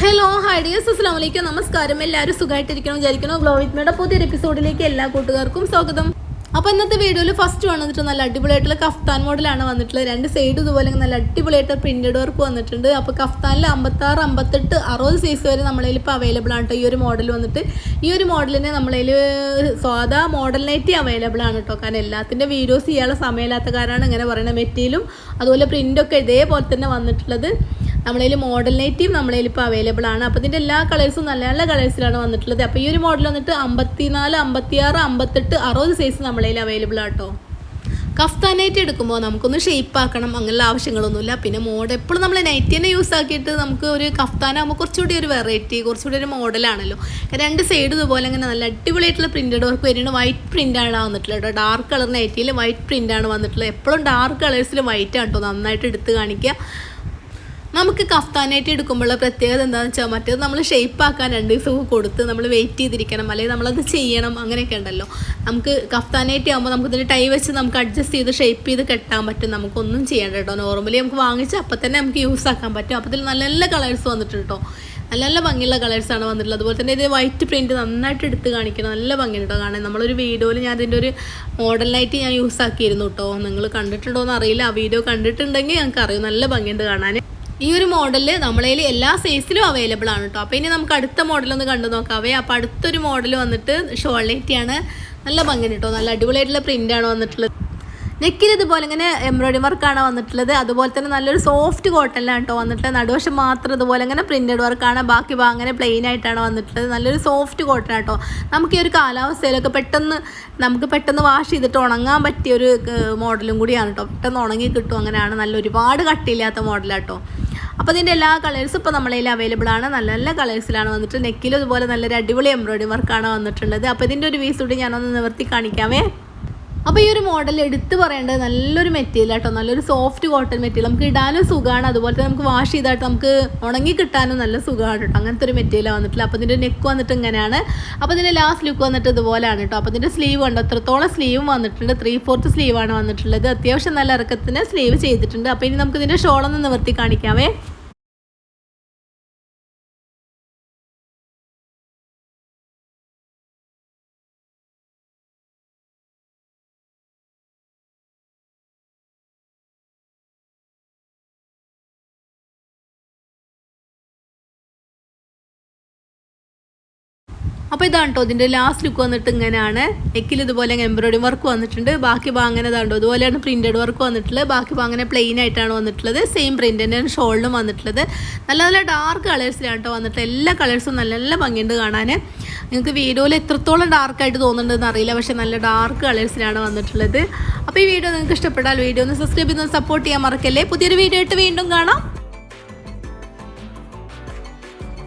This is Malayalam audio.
ഹലോ അസ്സാം വലൈക്കും നമസ്കാരം. എല്ലാവരും സുഖമായിട്ടിരിക്കണം വിചാരിക്കണം ഗ്ലോ വിത്ത് മേയുടെ പുതിയൊരു എപ്പിസോഡിലേക്ക് എല്ലാ കൂട്ടുകാർക്കും സ്വാഗതം. അപ്പോൾ ഇന്നത്തെ വീഡിയോയിൽ ഫസ്റ്റ് വന്നിട്ട് നല്ല അടിപൊളിയായിട്ടുള്ള കഫ്താൻ മോഡലാണ് വന്നിട്ടുള്ളത്. രണ്ട് സൈഡ് ഇതുപോലെ നല്ല അടിപൊളിയായിട്ട് പ്രിന്റഡ് വർക്ക് വന്നിട്ടുണ്ട്. അപ്പോൾ കഫ്താനിൽ അമ്പത്താറ് അമ്പത്തെട്ട് അറുപത് സൈസ് വരെ നമ്മളതിൽ ഇപ്പോൾ അവൈലബിൾ ആണ് കേട്ടോ ഈ ഒരു മോഡൽ വന്നിട്ട്. ഈ ഒരു മോഡലിന് നമ്മളതിൽ മോഡൽ നൈറ്റി അവൈലബിൾ ആണ് കേട്ടോ കാരണം എല്ലാത്തിന്റെ വീഡിയോസ് ചെയ്യാനുള്ള സമയമില്ലാത്ത കാരണമാണ് ഇങ്ങനെ പറയുന്നത്. മെറ്റീരിയലും അതുപോലെ പ്രിന്റൊക്കെ ഇതേപോലെ തന്നെ വന്നിട്ടുള്ളത്. നമ്മളതിൽ മോഡൽ നൈറ്റീവ് നമ്മളതിൽ ഇപ്പോൾ അവൈലബിൾ ആണ്. അപ്പോൾ ഇതിന്റെ എല്ലാ കളേഴ്സും നല്ല നല്ല കളേഴ്സിലാണ് വന്നിട്ടുള്ളത്. അപ്പോൾ ഈ ഒരു മോഡൽ വന്നിട്ട് അമ്പത്തിനാല് അമ്പത്തിയാറ് അമ്പത്തെട്ട് അറുപത് സൈസ് നമ്മളതിൽ അവൈലബിൾ ആട്ടോ. നൈറ്റ് എടുക്കുമ്പോൾ നമുക്കൊന്ന് ഷേപ്പ് ആക്കണം. അങ്ങനെയുള്ള ആവശ്യങ്ങളൊന്നുമില്ല. പിന്നെ മോഡൽ എപ്പോഴും നമ്മൾ നൈറ്റ് തന്നെ യൂസ് ആക്കിയിട്ട് നമുക്ക് ഒരു കഫ്താനാകുമ്പോൾ കുറച്ചുകൂടി ഒരു വെറൈറ്റി കുറച്ചുകൂടി ഒരു മോഡലാണല്ലോ രണ്ട് സൈഡ് ഇതുപോലെ അങ്ങനെ നല്ല അടിപൊളിയായിട്ടുള്ള പ്രിന്റഡ് വർക്ക് വരുന്നത് വൈറ്റ് പ്രിന്റാണ് വന്നിട്ടുള്ളത് ഡാർക്ക് കളർ നൈറ്റിയിൽ വൈറ്റ് പ്രിന്റാണ് വന്നിട്ടുള്ളത്. എപ്പോഴും ഡാർക്ക് കളേഴ്സിൽ വൈറ്റ് ആണ് കേട്ടോ നന്നായിട്ട് എടുത്ത് കാണിക്കുക. നമുക്ക് കഫ്താനായിട്ട് എടുക്കുമ്പോഴുള്ള പ്രത്യേകത എന്താണെന്ന് വെച്ചാൽ മറ്റേത് നമ്മൾ ഷേപ്പ് ആക്കാൻ രണ്ട് ദിവസം കൊടുത്ത് നമ്മൾ വെയിറ്റ് ചെയ്തിരിക്കണം. അല്ലെങ്കിൽ നമ്മളത് ചെയ്യണം. അങ്ങനെയൊക്കെ ഉണ്ടല്ലോ. നമുക്ക് കഫ്താനായിട്ട് ആകുമ്പോൾ നമുക്ക് ഇതിന്റെ ടൈ വെച്ച് നമുക്ക് അഡ്ജസ്റ്റ് ചെയ്ത് ഷേപ്പ് ചെയ്ത് കെട്ടാൻ പറ്റും. നമുക്കൊന്നും ചെയ്യേണ്ട കേട്ടോ. നോർമലി നമുക്ക് വാങ്ങിച്ച് അപ്പം തന്നെ നമുക്ക് യൂസ് ആക്കാൻ പറ്റും. അപ്പോൾ ഇതിൽ നല്ല നല്ല കളേഴ്സ് വന്നിട്ടുണ്ട് കേട്ടോ. നല്ല നല്ല ഭംഗിയുള്ള കളേഴ്സാണ് വന്നിട്ടുള്ളത്. അതുപോലെ തന്നെ ഇത് വൈറ്റ് പ്രിന്റ് നന്നായിട്ട് എടുത്ത് കാണിക്കണം. നല്ല ഭംഗിയുണ്ടോ കാരണം നമ്മളൊരു വീഡിയോയിൽ ഞാൻ ഇതിന്റെ ഒരു മോഡലായിട്ട് ഞാൻ യൂസ് ആക്കിയിരുന്നു കേട്ടോ. നിങ്ങൾ കണ്ടിട്ടുണ്ടോ എന്ന് അറിയില്ല. ആ വീഡിയോ കണ്ടിട്ടുണ്ടെങ്കിൽ ഞങ്ങൾക്ക് അറിയും. നല്ല ഭംഗിയുണ്ട് കാണാൻ. ഈ ഒരു മോഡൽ നമ്മളതിൽ എല്ലാ സൈസിലും അവൈലബിൾ ആണ് കേട്ടോ അപ്പോൾ ഇനി നമുക്ക് അടുത്ത മോഡലൊന്ന് കണ്ടു നോക്കാവേ. അപ്പോൾ അടുത്തൊരു മോഡൽ വന്നിട്ട് ഷോളേറ്റിയാണ് നല്ല ഭംഗി കേട്ടോ നല്ല അടിപൊളിയായിട്ടുള്ള ആണ് വന്നിട്ടുള്ളത്. നെക്കിൽ ഇതുപോലെ ഇങ്ങനെ എംബ്രോയിഡറി വർക്കാണ് വന്നിട്ടുള്ളത്. അതുപോലെ തന്നെ നല്ലൊരു സോഫ്റ്റ് കോട്ടനിലാണ് കേട്ടോ വന്നിട്ടുള്ളത്. നടുവശം മാത്രം ഇതുപോലെ ഇങ്ങനെ പ്രിന്റഡ് വർക്കാണ് ബാക്കി അങ്ങനെ പ്ലെയിൻ ആയിട്ടാണ് വന്നിട്ടുള്ളത്. നല്ലൊരു സോഫ്റ്റ് കോട്ടൺ കേട്ടോ നമുക്ക് ഈ ഒരു കാലാവസ്ഥയിലൊക്കെ പെട്ടെന്ന് നമുക്ക് പെട്ടെന്ന് വാഷ് ചെയ്തിട്ട് ഉണങ്ങാൻ പറ്റിയ ഒരു മോഡലും കൂടിയാണ് കേട്ടോ പെട്ടെന്ന് ഉണങ്ങി കിട്ടും അങ്ങനെയാണ്. നല്ല ഒരുപാട് കട്ടിയില്ലാത്ത മോഡലാട്ടോ അപ്പോൾ ഇതിന്റെ എല്ലാ കളേഴ്സും ഇപ്പോൾ നമ്മളതിൽ അവൈലബിൾ ആണ്. നല്ല നല്ല കളേഴ്സിലാണ് വന്നിട്ട് നെക്കിലും ഇതുപോലെ നല്ലൊരു അടിപൊളി എംബ്രോയിഡറി വർക്കാണ് വന്നിട്ടുള്ളത്. അപ്പോൾ ഇതിന്റെ ഒരു പീസ് കൂടി ഞാനൊന്ന് നിവർത്തി കാണിക്കാമേ അപ്പോൾ ഈ ഒരു മോഡൽ എടുത്തു പറയേണ്ടത് നല്ലൊരു മെറ്റീരിയൽ കേട്ടോ നല്ലൊരു സോഫ്റ്റ് കോട്ടൺ മെറ്റീരിയൽ. നമുക്ക് ഇടാനും സുഖമാണ്. അതുപോലെ തന്നെ നമുക്ക് വാഷ് ചെയ്തായിട്ട് നമുക്ക് ഉണങ്ങി കിട്ടാനും നല്ല സുഖമാണ് കേട്ടോ അങ്ങനത്തെ ഒരു മെറ്റീരിയൽ വന്നിട്ടില്ല അപ്പോൾ ഇതിന്റെ നെക്ക് വന്നിട്ട് ഇങ്ങനെയാണ്. അപ്പോൾ ഇതിന്റെ ലാസ്റ്റ് ലുക്ക് വന്നിട്ട് ഇതുപോലെയാണ് കേട്ടോ അപ്പോൾ ഇതിന്റെ സ്ലീവ് ഉണ്ട് എത്രത്തോളം സ്ലീവും വന്നിട്ടുണ്ട്. ത്രീ ഫോർത്ത് സ്ലീവാണ് വന്നിട്ടുള്ളത്. അത്യാവശ്യം നല്ല ഇറക്കത്തിന് സ്ലീവ് ചെയ്തിട്ടുണ്ട്. അപ്പോൾ ഇനി നമുക്ക് ഇതിന്റെ ഷോളൊന്ന് നിവർത്തി കാണിക്കാമേ അപ്പോൾ ഇതാണ് കേട്ടോ ഇതിന്റെ ലാസ്റ്റ് ലുക്ക് വന്നിട്ട് ഇങ്ങനെയാണ്. നെക്കിൽ ഇതുപോലെ എംബ്രോയിഡറി വർക്ക് വന്നിട്ടുണ്ട്. ബാക്കി അങ്ങനെ ഇതാണ്ടോ ഇതുപോലെയാണ് പ്രിന്റഡ് വർക്ക് വന്നിട്ടുള്ളത്. ബാക്കി അങ്ങനെ പ്ലെയിൻ ആയിട്ടാണ് വന്നിട്ടുള്ളത്. സെയിം പ്രിന്റ് തന്നെയാണ് ഷോളിലും വന്നിട്ടുള്ളത്. നല്ല നല്ല ഡാർക്ക് കളേഴ്സിലാണ് കേട്ടോ വന്നിട്ട് എല്ലാ കളേഴ്സും നല്ല നല്ല ഭംഗിയുണ്ട് കാണാൻ നിങ്ങൾക്ക് വീഡിയോയിൽ എത്രത്തോളം ഡാർക്കായിട്ട് തോന്നുന്നുണ്ടെന്ന് അറിയില്ല. പക്ഷേ നല്ല ഡാർക്ക് കളേഴ്സിലാണ് വന്നിട്ടുള്ളത്. അപ്പോൾ ഈ വീഡിയോ നിങ്ങൾക്ക് ഇഷ്ടപ്പെട്ടാൽ വീഡിയോ ഒന്ന് സബ്സ്ക്രൈബ് ചെയ്ത് സപ്പോർട്ട് ചെയ്യാൻ മറക്കല്ലേ. പുതിയൊരു വീഡിയോ ആയിട്ട് വീണ്ടും കാണാം.